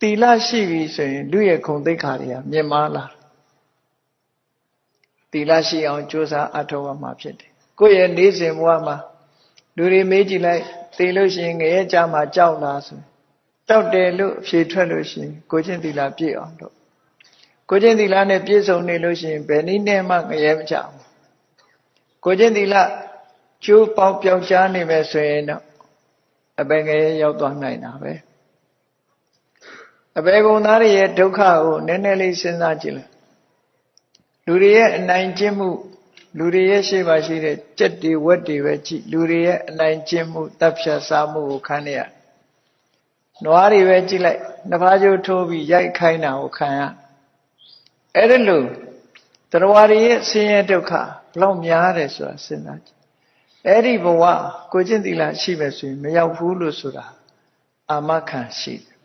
တီလရှိပြီဆိုရင်လူရဲ့ခုံသိက္ခာတွေကမြင့်မားလာတီလရှိအောင်ကြိုးစားအထောက်အမှာဖြစ်တယ်ကိုယ့်ရဲ့နေ့စဉ်ဘဝမှာလူတွေမေးကြည့်လိုက်သိလို့ရှိရင်ငရဲကြမှာကြောက်လားဆိုကြောက်တယ်လို့အဖြေထွက်လို့ရှိရင်ကိုချင်းတီလပြည့်အောင်လို့ကိုချင်းတီလနဲ့ပြည့်စုံနေလို့ရှိရင်ဘယ်နည်းနဲ့မှငရဲမကြဘူးကိုချင်းတီလကျိုးပေါက်ပြောက်ကြားနေမယ်ဆိုရင်တော့အပင်ငရဲရောက်သွားနိုင်တာပဲ အပေကုံသားတွေရဲ့ဒုက္ခကိုနည်းနည်းလေးစဉ်းစားကြည့်လိုက်လူတွေရဲ့အနိုင်ကျင့်မှု လူတွေရဲ့ရှေ့မှာရှိတဲ့ကြက်တွေဝက်တွေပဲကြည့်လူတွေရဲ့အနိုင်ကျင့်မှုတပ်ဖြတ်စားမှုကိုခံရရနွားတွေပဲကြည့်လိုက်နှစ်ဖားကျိုးထိုးပြီးရိုက်ခိုင်းတာကိုခံရအဲ့ဒါလို့တရားတွေရဲ့ဆင်းရဲဒုက္ခဘလောက်များတယ်ဆိုတာစဉ်းစားကြည့်အဲ့ဒီဘဝကိုကျင့်သီလရှိပဲဆိုရင်မရောက်ဘူးလို့ဆိုတာအာမခံရှိတယ်